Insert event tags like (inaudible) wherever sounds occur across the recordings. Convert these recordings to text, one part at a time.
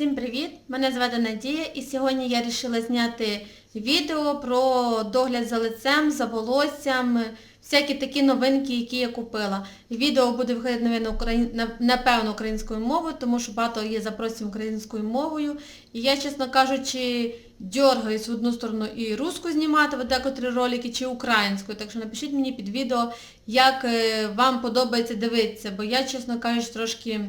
Всім привіт! Мене звати Надія і сьогодні я вирішила зняти відео про догляд за лицем, за волоссям, всякі такі новинки, які я купила. Відео буде виходити, напевно, на- напевно, українською мовою, тому що багато є запросів українською мовою. І я, чесно кажучи, дергаюсь в одну сторону і русську знімати, в декотрі ролики, чи українською. Так що напишіть мені під відео, як е, вам подобається дивитися, бо я, чесно кажучи, трошки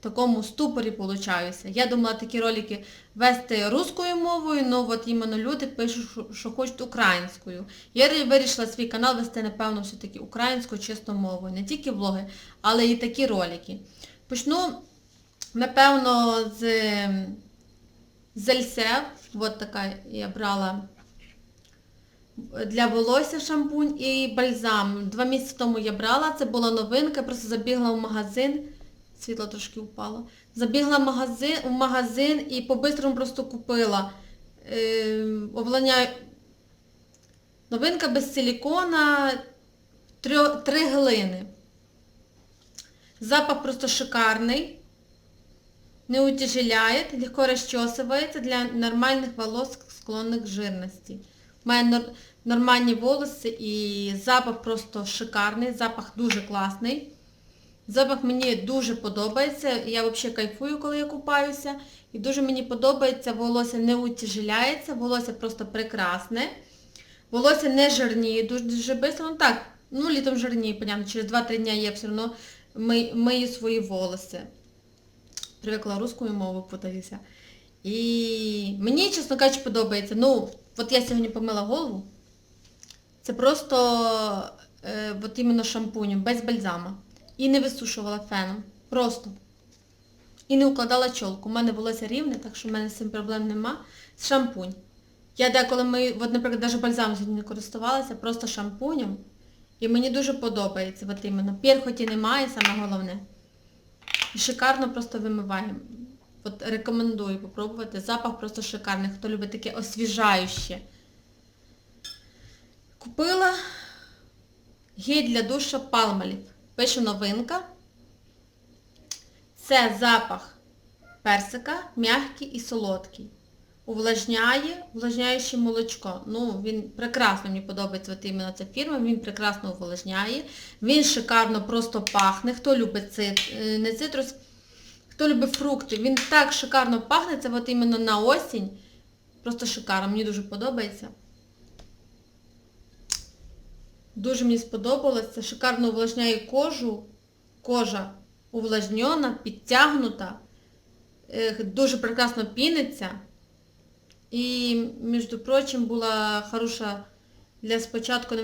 такому ступорі получаюся. Я думала такі ролики вести русською мовою, але от іменно люди пишуть, що, хочуть українською. Я вирішила свій канал вести, напевно, все-таки українською, чистою мовою. Не тільки влоги, але і такі ролики. Почну, напевно, з, з Ельсе. От така я брала для волосся шампунь і бальзам. Два місяці тому я брала, це була новинка, просто забігла в магазин. Світло трошки впало. Забігла в магазин, в магазин і по-бистрому просто купила. Е, обладняю... Новинка без силікона, три, три глини. Запах просто шикарний. Не утяжеляє, легко розчесується для нормальних волос, склонних жирності. У мене нор- нормальні волоси і запах просто шикарний, запах дуже класний. Запах мені дуже подобається. Я взагалі кайфую, коли я купаюся. І дуже мені подобається, волосся не утяжеляється, волосся просто прекрасне. Волосся не жирніє дуже, дуже швидко. Ну так, ну літом жирніє, понятно, через 2-3 дня я все одно ми- мию свої волоси. Привикла русскою мовою путаюся. І мені, чесно кажучи, подобається. Ну, от я сьогодні помила голову. Це просто е, от іменно шампунем, без бальзама. І не висушувала феном. Просто. І не укладала чолку. У мене волосся рівне, так що в мене з цим проблем нема. Шампунь. Я деколи ми, от, наприклад, навіть бальзамом сьогодні не користувалася, просто шампунем. І мені дуже подобається. От іменно. Перхоті немає, саме головне. І шикарно просто вимиваємо. От рекомендую попробувати. Запах просто шикарний. Хто любить таке освіжаюче. Купила гель для душа Palmolive. Пише новинка. Це запах персика, м'який і солодкий. Увлажняє, увлажняюче молочко. Ну, він прекрасно мені подобається от іменно ця фірма, він прекрасно увлажняє. Він шикарно просто пахне. Хто любить цит, е, не цитрус, хто любить фрукти, він так шикарно пахне, це от іменно на осінь. Просто шикарно, мені дуже подобається. Дуже мені сподобалось. Це шикарно увлажняє кожу. Кожа увлажнена, підтягнута. Дуже прекрасно піниться. І, між прочим, була хороша для спочатку,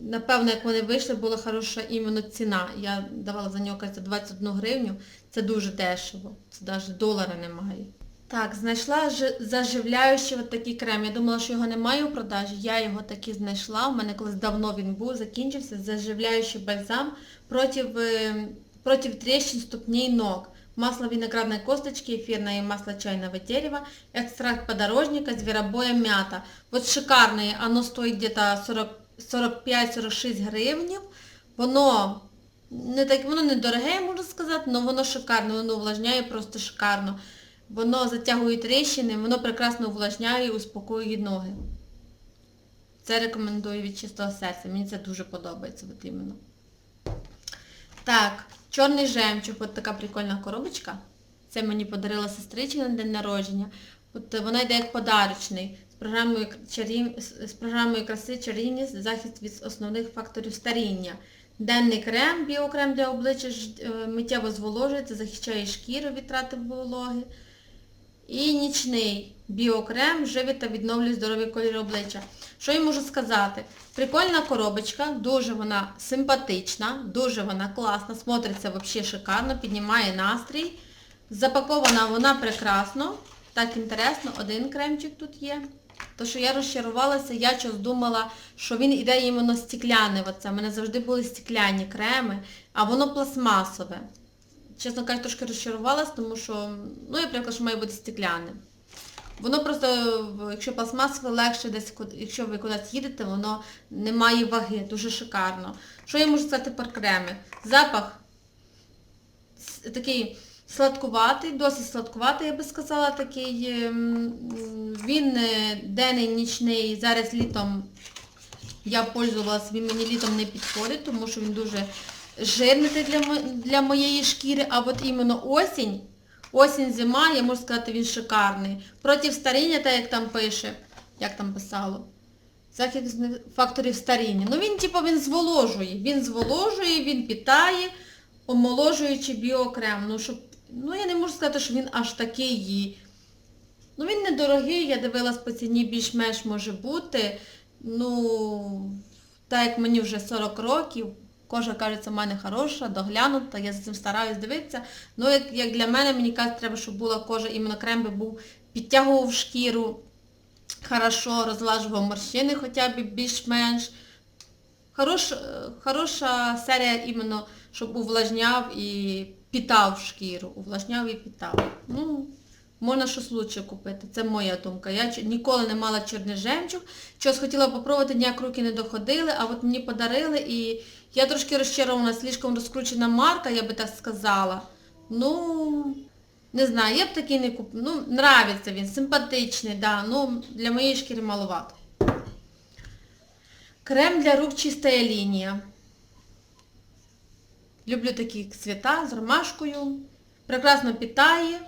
напевно, як вони вийшли, була хороша іменно ціна. Я давала за нього, кажеться, 21 гривню. Це дуже дешево. Це навіть долара немає. Так, знайшла заживляючий от такий крем. Я думала, що його немає у продажі. Я його таки знайшла. У мене колись давно він був, закінчився. Заживляючий бальзам проти, е, проти трещин ступней ног. Масло виноградной косточки, эфирное масло чайного дерева, экстракт подорожника, зверобоя мята. Вот шикарное, оно стоит где-то 45-46 гривнів. Воно не так, воно не дороге, можна сказати, але воно шикарне, воно увлажняє просто шикарно. Воно затягує тріщини, воно прекрасно увлажняє і успокоює ноги. Це рекомендую від чистого серця. Мені це дуже подобається от іменно. Так, чорний жемчуг, от така прикольна коробочка. Це мені подарила сестричка на день народження. От вона йде як подарочний з програмою, чарів... з програмою краси чарівність, захист від основних факторів старіння. Денний крем, біокрем для обличчя е, миттєво зволожується, захищає шкіру від трати вологи. І нічний біокрем живить та відновлює здоров'я колір обличчя. Що я можу сказати? Прикольна коробочка, дуже вона симпатична, дуже вона класна, смотриться взагалі шикарно, піднімає настрій. Запакована вона прекрасно. Так інтересно, один кремчик тут є. То, що я розчарувалася, я щось думала, що він іде іменно стекляний. Оце. У мене завжди були стекляні креми, а воно пластмасове. Чесно кажучи, трошки розчарувалась, тому що, ну, я привикла, що має бути стеклянним. Воно просто, якщо пластмасове, легше десь, якщо ви кудись їдете, воно не має ваги, дуже шикарно. Що я можу сказати про креми? Запах такий Сладкуватий, досить сладкуватий, я би сказала, такий. ем, Він е, денний, нічний, зараз літом я пользувалась, він мені літом не підходить, тому що він дуже жирний для, для моєї шкіри, а от іменно осінь, осінь, зима, я можу сказати, він шикарний. Проти старіння, так як там пише, як там писало. Захист факторів старіння. Ну він типу він зволожує. Він зволожує, він питає, омоложуючи біокрем. Ну, щоб, ну я не можу сказати, що він аж такий. Ну він недорогий, я дивилась по ціні більш-менш може бути. Ну, так як мені вже 40 років, кожа кажеться в мене хороша, доглянута, я за цим стараюсь дивитися. Ну, як, як для мене, мені кажуть, треба, щоб була кожа, іменно крем би був, підтягував шкіру, хорошо, розлажував морщини хоча б більш-менш. Хорош, е, хороша серія іменно, щоб увлажняв і питав шкіру. Увлажняв і питав. Ну, можна щось лучше купити. Це моя думка. Я ніколи не мала чорний жемчуг. Щось хотіла попробувати, ніяк руки не доходили, а от мені подарили і я трошки розчарована, слишком розкручена марка, я би так сказала. Ну, не знаю, я б такий не купила. Ну, нравиться він, симпатичний, да, ну, для моєї шкіри маловато. Крем для рук чистая лінія. Люблю такі цвіта з ромашкою. Прекрасно питає.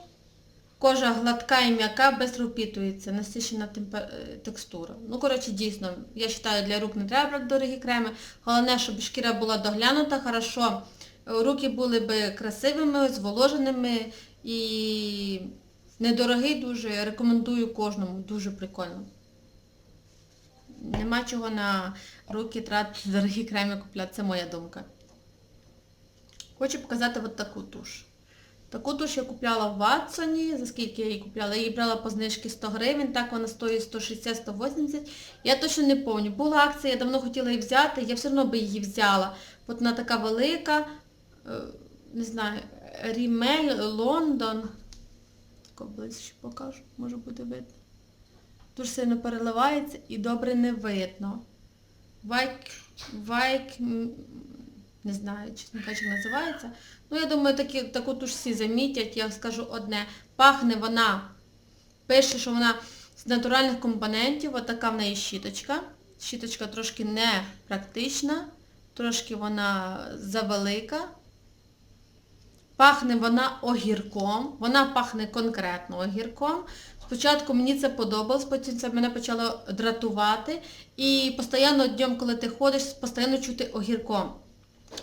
Кожа гладка і м'яка, без впитується, насичена е, текстура. Ну, коротше, дійсно, я вважаю, для рук не треба брати дорогі креми. Головне, щоб шкіра була доглянута, хорошо. Е, Руки були би красивими, зволоженими і недорогий дуже. Рекомендую кожному, дуже прикольно. Нема чого на руки тратити (laughs) дорогі креми купляти, це моя думка. Хочу показати от таку туш. Таку туш я купляла в Ватсоні, за скільки я її купляла? Я її брала по знижці 100 гривень, так вона стоїть 160-180. Я точно не пам'ятаю. Була акція, я давно хотіла її взяти, я все одно би її взяла. От вона така велика, е, не знаю, Рімель, Лондон. Тако ближче покажу, може буде видно. Дуже сильно переливається і добре не видно. Вайк, вайк, не знаю, чесно кажучи, називається. Ну, я думаю, такі, таку туш всі замітять, я скажу одне. Пахне вона, пише, що вона з натуральних компонентів, отака в неї щіточка. Щіточка трошки не практична, трошки вона завелика. Пахне вона огірком, вона пахне конкретно огірком. Спочатку мені це подобалось, потім це мене почало дратувати. І постійно днем, коли ти ходиш, постійно чути огірком.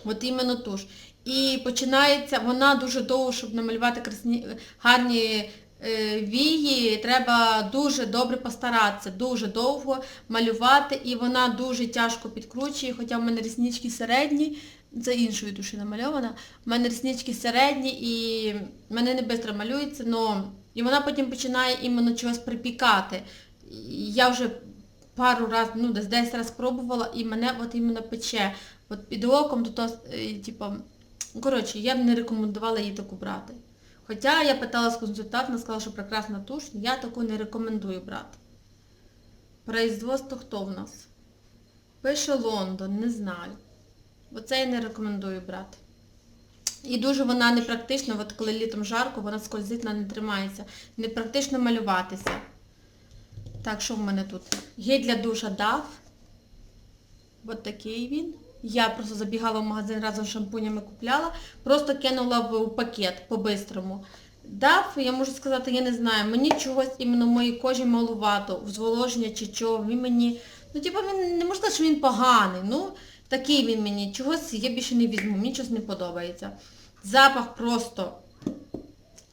От іменно туш. І починається, вона дуже довго, щоб намалювати красні, гарні е, вії, треба дуже добре постаратися, дуже довго малювати, і вона дуже тяжко підкручує, хоча в мене ріснички середні, це іншою душі намальована, в мене ріснички середні і мене не швидко малюється, но... і вона потім починає іменно чогось припікати. Я вже пару разів, ну десь 10 разів пробувала і мене от іменно пече. От під оком, то, то е, типу, ну, коротше, я б не рекомендувала її таку брати. Хоча я питала з консультанта, сказала, що прекрасна туш, я таку не рекомендую брати. Производство хто в нас? Пише Лондон, не знаю. Оце я не рекомендую брати. І дуже вона непрактична, от коли літом жарко, вона скользить, вона не тримається. Непрактично малюватися. Так, що в мене тут? Гель для душа DAF. От такий він. Я просто забігала в магазин разом з шампунями купляла, просто кинула в пакет по-бистрому. Дав, я можу сказати, я не знаю, мені чогось іменно в моїй кожі малувато, зволоження чи чого, він мені, ну типу він не можу сказати, що він поганий, ну такий він мені, чогось я більше не візьму, мені щось не подобається. Запах просто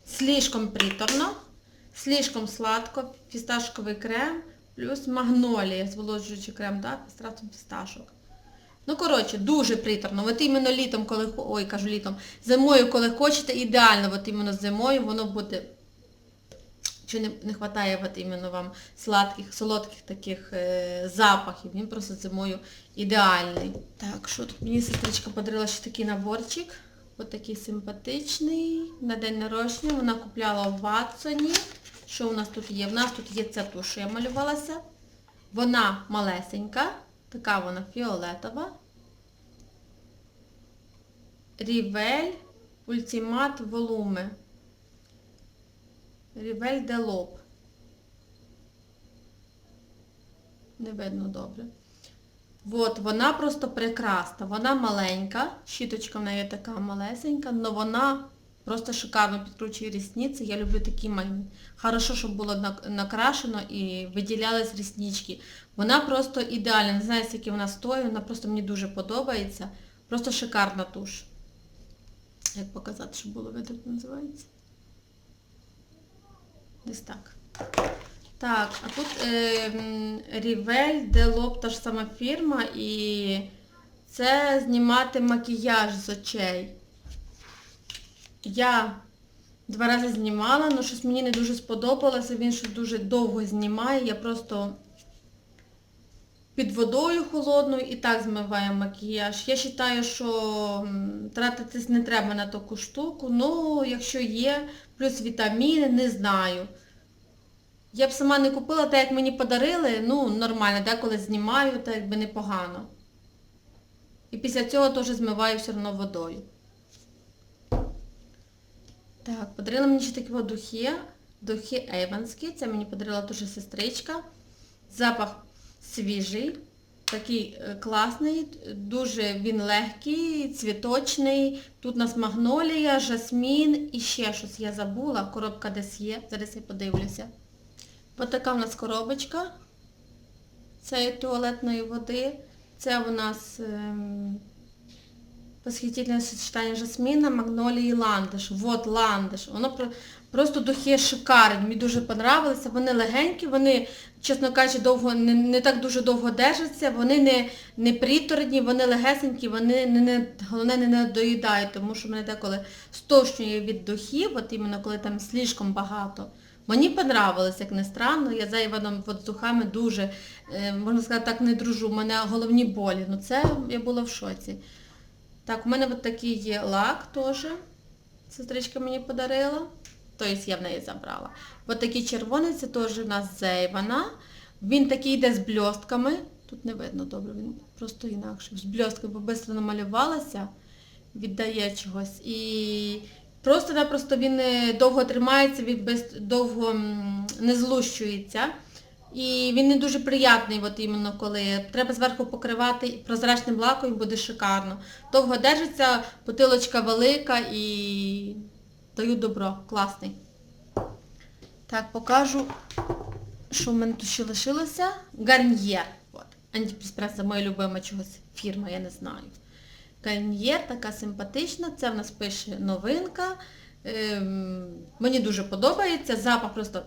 слишком приторно, слишком сладко, фісташковий крем, плюс магнолія, зволожуючий крем, да, фістратом фісташок. Ну, коротше, дуже приторно. От іменно літом, коли, ой, кажу літом, зимою, коли хочете, ідеально, от іменно зимою воно буде, чи не, не вистачає от іменно вам сладких, солодких таких е, запахів, він просто зимою ідеальний. Так, що тут мені сестричка подарила ще такий наборчик. Ось такий симпатичний. На день народження вона купляла в Ватсоні. Що у нас тут є? У нас тут є ця туш, що я малювалася. Вона малесенька, така вона фіолетова. Рівель Ультимат Волуме. Рівель де Лоб. Не видно добре. От, вона просто прекрасна. Вона маленька, щіточка в неї така малесенька, але вона просто шикарно підкручує рісниці. Я люблю такі маленькі. Хорошо, щоб було накрашено і виділялись ріснички. Вона просто ідеальна. Не знаю, скільки вона стоїть, вона просто мені дуже подобається. Просто шикарна туш. Як показати, щоб було видно, як називається? Десь так. Так, а тут е, Рівель, де лоб та ж сама фірма і це знімати макіяж з очей. Я два рази знімала, але щось мені не дуже сподобалося, він щось дуже довго знімає, я просто під водою холодною і так змиваю макіяж. Я вважаю, що тратитись не треба на таку штуку, ну якщо є, плюс вітаміни, не знаю. Я б сама не купила, так як мені подарили, ну, нормально, деколи знімаю, так якби непогано. І після цього теж змиваю все одно водою. Так, подарила мені ще такі духи. Духи Ейванські. Це мені подарила теж сестричка. Запах свіжий, такий е, класний, дуже він легкий, цвіточний. Тут у нас магнолія, жасмін і ще щось я забула. Коробка десь є. Зараз я подивлюся. Ось така в нас коробочка цієї туалетної води. Це у нас восхитительне сочетання жасміна, магнолії і ландиш. Вот ландиш. Воно просто духи шикарні. Мені дуже понравилися. Вони легенькі, вони, чесно кажучи, довго, не, не так дуже довго держаться, вони не, не приторні, вони легесенькі, вони не, не, головне не надоїдають, тому що мене деколи стошнює від духів, от іменно коли там слишком багато. Мені понравилось, як не странно, я за Іваном з духами дуже, е, можна сказати, так не дружу, у мене головні болі. Ну це я була в шоці. Так, у мене от такий є лак теж. Сестричка мені подарила. Тобто я в неї забрала. Ось такий червоний, це теж у нас зейвана. Він такий йде з бльостками. Тут не видно добре, він просто інакше. З бльостками, бо швидко намалювалася, віддає чогось. І просто-напросто він е, довго тримається, він довго не злущується. І він не дуже приятний, от іменно коли треба зверху покривати прозрачним лаком, і буде шикарно. Довго держиться, бутилочка велика і даю добро. Класний. Так, покажу, що в мене тут ще лишилося. Гарньєр. От. Моя любима чогось фірма, я не знаю. Гарньєр така симпатична, це в нас пише новинка. Ем, мені дуже подобається, запах просто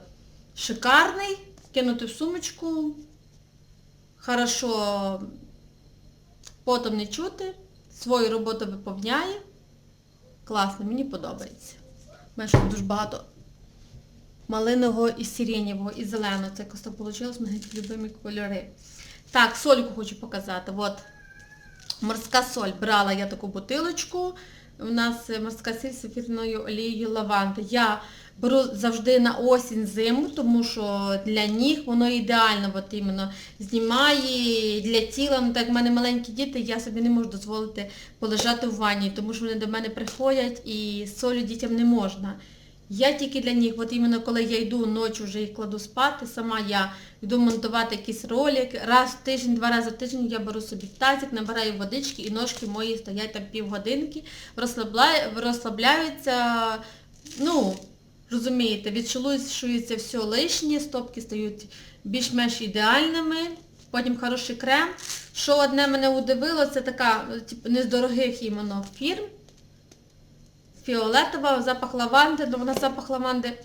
шикарний. Кинути в сумочку. Хорошо потом не чути. Свою роботу виповняє. Класно, мені подобається. У мене ще дуже багато малинового і сиренєвого, і зеленого. Це так вийшло, в любимі кольори. Так, сольку хочу показати. От морська соль. Брала я таку бутилочку. У нас е, морська сіль з ефірною олією лаванди. Я беру завжди на осінь зиму, тому що для ніг воно ідеально от іменно знімає для тіла. Ну так в мене маленькі діти, я собі не можу дозволити полежати в ванні, тому що вони до мене приходять і солі дітям не можна. Я тільки для них, от іменно коли я йду ночі вже їх кладу спати, сама я йду монтувати якийсь ролик, раз в тиждень, два рази в тиждень я беру собі тазик, набираю водички і ножки мої стоять там півгодинки, розслабляю, розслабляються, ну, розумієте, відшелушується все лишнє, стопки стають більш-менш ідеальними, потім хороший крем. Що одне мене удивило, це така, типу, не з дорогих іменно фірм, фіолетова, запах лаванди, але вона запах лаванди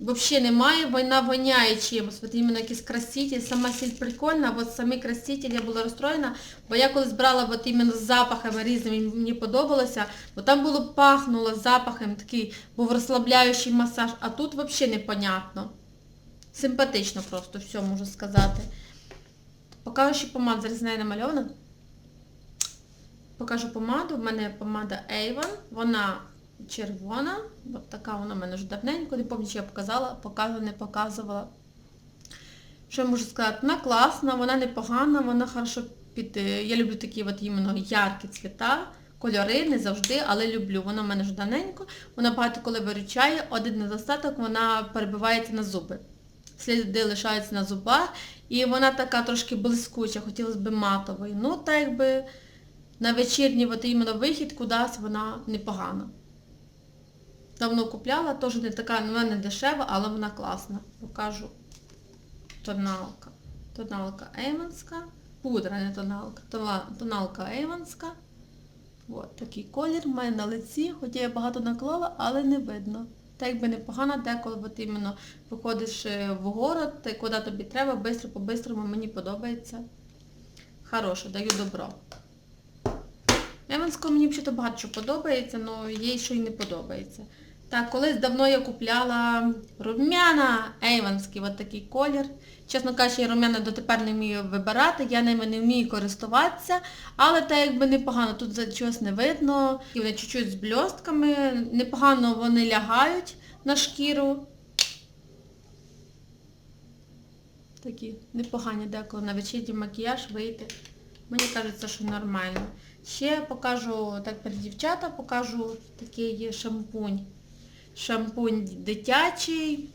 взагалі немає, вона воняє чимось. От іменно якийсь краситель, сама сіль прикольна, от самий краситель я була розстроєна, бо я колись брала от іменно з запахами різними, мені подобалося, бо там було пахнуло запахом, такий був розслабляючий масаж, а тут взагалі непонятно. Симпатично просто, все можу сказати. Покажу ще помаду, зараз нею намальована. Покажу помаду. В мене помада Avon. Вона червона. От така вона в мене вже давненько. Не пам'ятаю, чи я показала, показувала, не показувала. Що я можу сказати? Вона класна, вона непогана, вона хорошо під... е, Я люблю такі от іменно яркі цвіта, кольори, не завжди, але люблю. Вона в мене вже давненько, вона багато коли виручає, один недостаток, вона перебивається на зуби. Сліди лишаються на зубах, і вона така трошки блискуча, хотілося б матової. Ну, так якби на вечірній от іменно вихід кудись вона непогана. Давно купляла, теж не така, ну, вона не дешева, але вона класна. Покажу тоналка. Тоналка Ейвенська. Пудра, не тоналка. Тоналка Ейвенська. От такий колір має на лиці, хоча я багато наклала, але не видно. Так якби непогано, деколи от іменно виходиш е, в город, та куди тобі треба, бистро по-бистрому мені подобається. Хороше, даю добро. Еванського мені взагалі багато що подобається, але їй що й не подобається. Так, колись давно я купляла рум'яна Ейванський, от такий колір. Чесно кажучи, я рум'яна дотепер не вмію вибирати, я ними не вмію користуватися, але так якби непогано, тут за чогось не видно. І вони чуть-чуть з бльостками, непогано вони лягають на шкіру. Такі непогані деколи на вечірній макіяж вийти. Мені кажеться, що нормально. Ще покажу, так перед дівчата, покажу такий шампунь. Шампунь дитячий,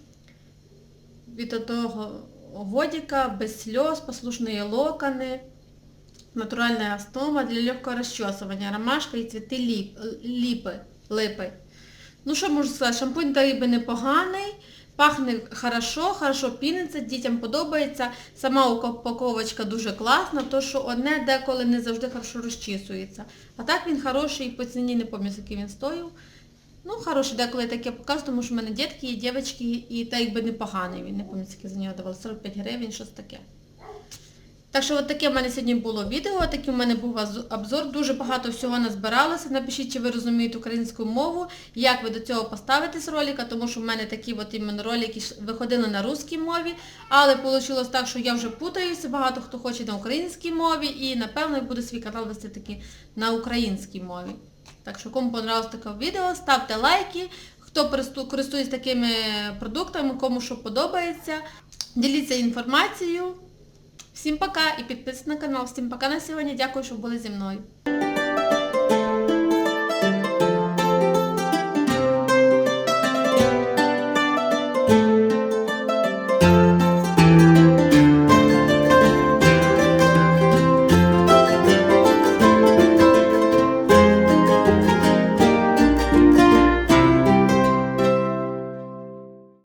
від того водика, без сльоз, послушні локони, натуральна основа для легкого розчесування, ромашка і цвіти ліп, ліпи, липи. Ну що можу сказати, шампунь та би непоганий, пахне хорошо, хорошо піниться, дітям подобається. Сама упаковочка дуже класна, то що одне деколи не завжди хорошо розчісується. А так він хороший, по ціні не пам'ятаю, скільки він стоїв. Ну, хороший, деколи таке показую, тому що в мене дітки є, дівчатки, і та якби непоганий він, не пам'ятаю, скільки за нього давали, 45 гривень, щось таке. Так що от таке в мене сьогодні було відео, такий у мене був обзор, дуже багато всього назбиралося. Напишіть, чи ви розумієте українську мову, як ви до цього поставитесь ролика, тому що в мене такі от іменно ролики виходили на русській мові, але вийшло так, що я вже путаюся, багато хто хоче на українській мові і напевно я буду свій канал вести таки на українській мові. Так що кому понравилось таке відео, ставте лайки, хто користу- користується такими продуктами, кому що подобається. Діліться інформацією. Всім пока і підписуйтесь на канал. Всім пока на сьогодні. Дякую, що були зі мною.